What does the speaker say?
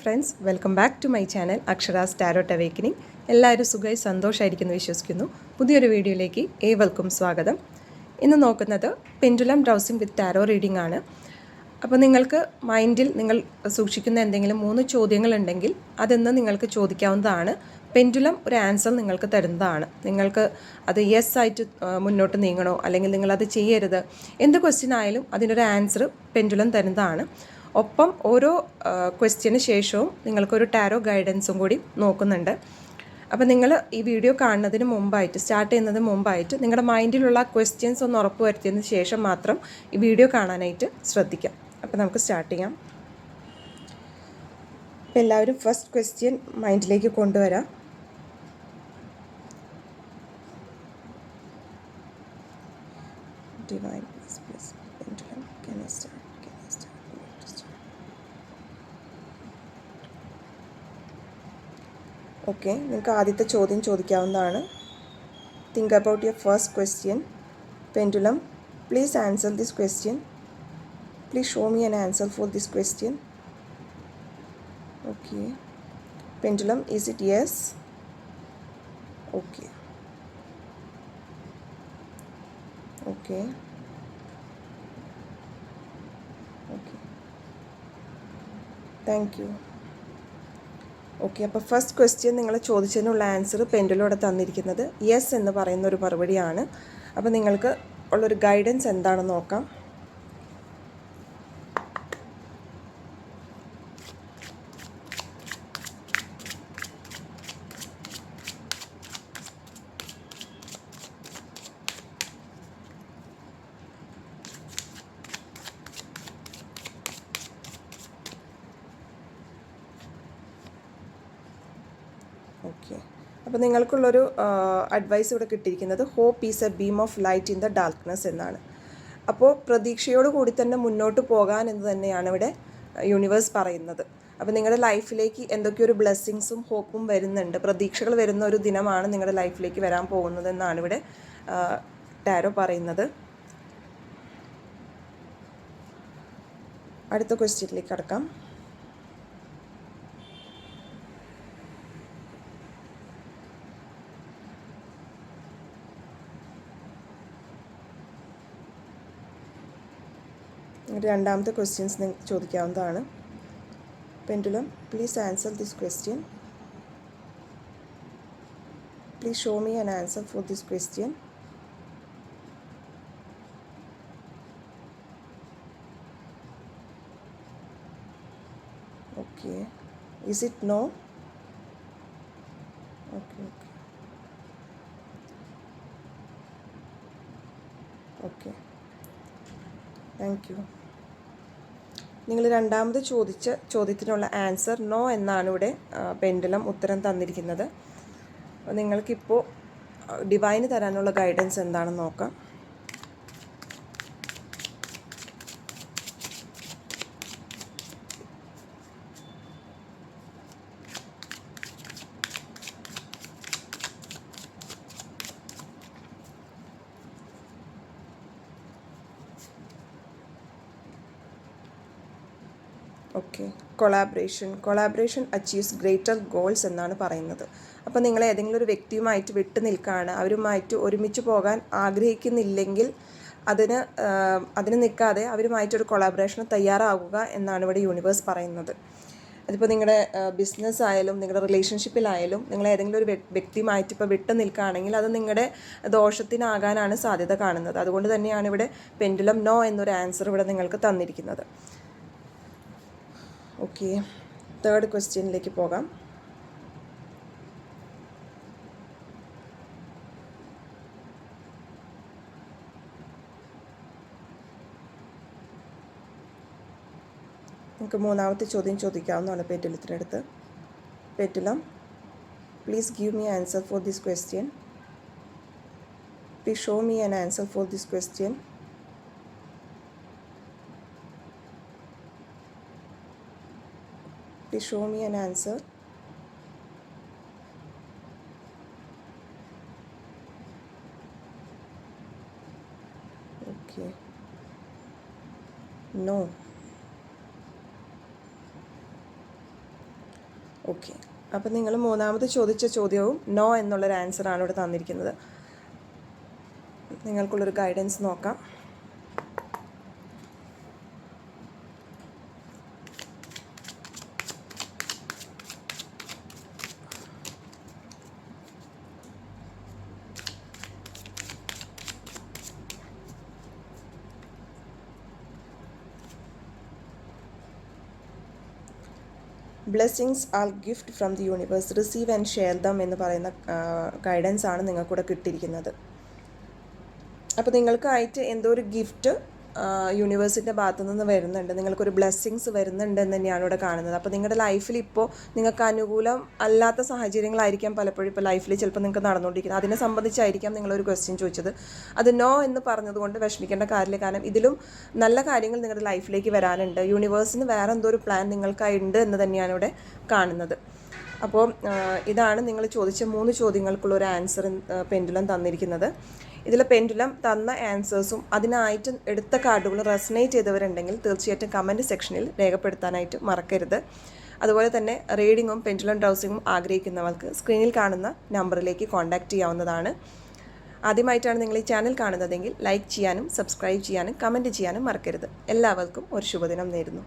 Friends welcome back to my channel Akshara's tarot awakening എല്ലാവരും സുഖമായി സന്തോഷമായിരിക്കുന്നു വിശ്വസിക്കുന്നു. പുതിയൊരു വീഡിയോയിലേക്ക് ഏവർക്കും സ്വാഗതം. ഇന്ന് നോക്കുന്നത് pendulum dowsing with tarot reading ആണ്. അപ്പോൾ നിങ്ങൾക്ക് മൈൻഡിൽ നിങ്ങൾ സൂക്ഷിക്കുന്ന എന്തെങ്കിലും മൂന്ന് ചോദ്യങ്ങളുണ്ടെങ്കിൽ അതെന്ന് നിങ്ങൾക്ക് ചോദിക്കാവുന്നതാണ്. പെൻഡുലം ഒരു ആൻസർ നിങ്ങൾക്ക് തരുന്നതാണ്. നിങ്ങൾക്ക് അത് യെസ് ആയിട്ട് മുന്നോട്ട് നീങ്ങണോ? അല്ലെങ്കിൽ നിങ്ങളത് ചെയ്യരുത്? എന്ത് ക്വസ്റ്റ്യൻ ആയാലും അതിനൊരു ആൻസർ പെൻഡുലം തരുന്നതാണ്. ഒപ്പം ഓരോ ക്വസ്റ്റ്യന് ശേഷവും നിങ്ങൾക്കൊരു ടാരോ ഗൈഡൻസും കൂടി നോക്കുന്നുണ്ട്. അപ്പോൾ നിങ്ങൾ ഈ വീഡിയോ കാണുന്നതിന് മുമ്പായിട്ട് സ്റ്റാർട്ട് ചെയ്യുന്നതിന് മുമ്പായിട്ട് നിങ്ങളുടെ മൈൻഡിലുള്ള ക്വസ്റ്റ്യൻസ് ഒന്ന് ഉറപ്പ് വരുത്തിയതിന് ശേഷം മാത്രം ഈ വീഡിയോ കാണാനായിട്ട് ശ്രദ്ധിക്കാം. അപ്പോൾ നമുക്ക് സ്റ്റാർട്ട് ചെയ്യാം. അപ്പോൾ എല്ലാവരും ഫസ്റ്റ് ക്വസ്റ്റ്യൻ മൈൻഡിലേക്ക് കൊണ്ടുവരാം. Divine, ഓക്കെ നിങ്ങൾക്ക് ആദ്യത്തെ ചോദ്യം ചോദിക്കാവുന്നതാണ്. Think about your first question pendulum please answer this question please show me an answer for this question okay pendulum is it yes okay okay okay thank you okay അപ്പോൾ first question നിങ്ങൾ ചോദിച്ചതിനുള്ള answer പെൻഡിലൂടെ തന്നിരിക്കുന്നത് yes എന്ന് പറയുന്ന ഒരു മറുപടിയാണ്. അപ്പോൾ നിങ്ങൾക്ക് ഉള്ളൊരു ഗൈഡൻസ് എന്താണെന്ന് നോക്കാം. ഓക്കെ അപ്പോൾ നിങ്ങൾക്കുള്ളൊരു അഡ്വൈസ് ഇവിടെ കിട്ടിയിരിക്കുന്നത് hope is a beam of light in the darkness എന്നാണ്. അപ്പോൾ പ്രതീക്ഷയോട് കൂടി തന്നെ മുന്നോട്ട് പോകാൻ എന്ന് തന്നെയാണ് ഇവിടെ യൂണിവേഴ്സ് പറയുന്നത്. അപ്പോൾ നിങ്ങളുടെ ലൈഫിലേക്ക് എന്തൊക്കെയൊരു ബ്ലെസ്സിങ്സും ഹോപ്പും വരുന്നുണ്ട് പ്രതീക്ഷകൾ വരുന്ന ഒരു ദിനമാണ് നിങ്ങളുടെ ലൈഫിലേക്ക് വരാൻ പോകുന്നത് എന്നാണ് ഇവിടെ ടാരോ പറയുന്നത്. അടുത്ത ക്വസ്റ്റ്യനിലേക്ക് കടക്കാം. രണ്ടാമത്തെ ക്വസ്റ്റ്യൻസ് ചോദിക്കാവുന്നതാണ്. Pendulum please answer this question please show me an answer for this question okay is it no okay okay okay thank you നിങ്ങൾ രണ്ടാമത് ചോദിച്ച ചോദ്യത്തിനുള്ള ആൻസർ നോ എന്നാണ് ഇവിടെ പെൻഡലം ഉത്തരം തന്നിരിക്കുന്നത്. നിങ്ങൾക്കിപ്പോൾ ഡിവൈന് തരാനുള്ള ഗൈഡൻസ് എന്താണെന്ന് നോക്കാം. Okay collaboration collaboration achieves greater goals എന്നാണ് പറയുന്നത്. അപ്പോൾ നിങ്ങൾ ഏതെങ്കിലും ഒരു വ്യക്തിയുമായിട്ട് വിട്ടു നിൽക്കുകയാണ് അവരുമായിട്ട് ഒരുമിച്ച് പോകാൻ ആഗ്രഹിക്കുന്നില്ലെങ്കിൽ അതിന് അതിന് നിൽക്കാതെ അവരുമായിട്ടൊരു കൊളാബറേഷന് തയ്യാറാവുക എന്നാണ് ഇവിടെ യൂണിവേഴ്സ് പറയുന്നത്. അതിപ്പോൾ നിങ്ങളുടെ ബിസിനസ് ആയാലും നിങ്ങളുടെ റിലേഷൻഷിപ്പിലായാലും നിങ്ങൾ ഏതെങ്കിലും ഒരു വ്യക്തിയുമായിട്ട് ഇപ്പോൾ വിട്ടു നിൽക്കുകയാണെങ്കിൽ അത് നിങ്ങളുടെ ദോഷത്തിനാകാനാണ് സാധ്യത കാണുന്നത്. അതുകൊണ്ട് തന്നെയാണ് ഇവിടെ പെൻഡുലം നോ എന്നൊരു ആൻസർ ഇവിടെ നിങ്ങൾക്ക് തന്നിരിക്കുന്നത്. ഓക്കെ തേർഡ് ക്വസ്റ്റ്യനിലേക്ക് പോകാം. നമുക്ക് മൂന്നാമത്തെ ചോദ്യം ചോദിക്കാവുന്നതാണ് പെറ്റുലത്തിനടുത്ത്. Pendulum please give me answer for this question please show me an answer for this question Please show me an answer. Okay. No. Okay അപ്പം നിങ്ങൾ മൂന്നാമത് ചോദിച്ച ചോദ്യവും നോ എന്നുള്ളൊരു ആൻസറാണ് ഇവിടെ തന്നിരിക്കുന്നത് നിങ്ങൾക്കുള്ളൊരു ഗൈഡൻസ് നോക്കാം blessings are gift from the universe receive and share them എന്ന് പറയുന്ന ഗൈഡൻസ് ആണ് നിങ്ങൾക്കൂടെ കിട്ടിയിരിക്കുന്നത്. അപ്പോൾ നിങ്ങൾക്കായിട്ട് എന്തോ ഒരു ഗിഫ്റ്റ് യൂണിവേഴ്സിന്റെ ഭാഗത്തു നിന്ന് വരുന്നുണ്ട്. നിങ്ങൾക്കൊരു ബ്ലെസ്സിങ്സ് വരുന്നുണ്ട് എന്ന് തന്നെയാണ് ഇവിടെ കാണുന്നത്. അപ്പോൾ നിങ്ങളുടെ ലൈഫിൽ ഇപ്പോൾ നിങ്ങൾക്ക് അനുകൂലം അല്ലാത്ത സാഹചര്യങ്ങളായിരിക്കാം പലപ്പോഴും ഇപ്പോൾ ലൈഫിൽ ചിലപ്പോൾ നിങ്ങൾക്ക് നടന്നുകൊണ്ടിരിക്കുന്നത്. അതിനെ സംബന്ധിച്ചായിരിക്കാം നിങ്ങളൊരു ക്വസ്റ്റ്യൻ ചോദിച്ചത്. അത് നോ എന്ന് പറഞ്ഞതുകൊണ്ട് വിഷമിക്കേണ്ട കാര്യമില്ല. കാരണം ഇതിലും നല്ല കാര്യങ്ങൾ നിങ്ങളുടെ ലൈഫിലേക്ക് വരാനുണ്ട്. യൂണിവേഴ്സിന് വേറെ എന്തോ ഒരു പ്ലാൻ നിങ്ങൾക്കായി ഉണ്ട് എന്ന് തന്നെയാണ് ഇവിടെ കാണുന്നത്. അപ്പോൾ ഇതാണ് നിങ്ങൾ ചോദിച്ച മൂന്ന് ചോദ്യങ്ങൾക്കുള്ള ഒരു ആൻസർ പെൻഡുലം തന്നിരിക്കുന്നത്. ഇതിൽ പെൻഡുലം തന്ന ആൻസേഴ്സും അതിനായിട്ട് എടുത്ത കാർഡുകൾ റെസനേറ്റ് ചെയ്തവരുണ്ടെങ്കിൽ തീർച്ചയായിട്ടും കമന്റ് സെക്ഷനിൽ രേഖപ്പെടുത്താനായിട്ട് മറക്കരുത്. അതുപോലെ തന്നെ റീഡിങ്ങും പെൻഡുലം ഡ്രൗസിങ്ങും ആഗ്രഹിക്കുന്നവർക്ക് സ്ക്രീനിൽ കാണുന്ന നമ്പറിലേക്ക് കോൺടാക്റ്റ് ചെയ്യാവുന്നതാണ്. ആദ്യമായിട്ടാണ് നിങ്ങൾ ഈ ചാനൽ കാണുന്നതെങ്കിൽ ലൈക്ക് ചെയ്യാനും സബ്സ്ക്രൈബ് ചെയ്യാനും കമന്റ് ചെയ്യാനും മറക്കരുത്. എല്ലാവർക്കും ഒരു ശുഭദിനം നേരുന്നു.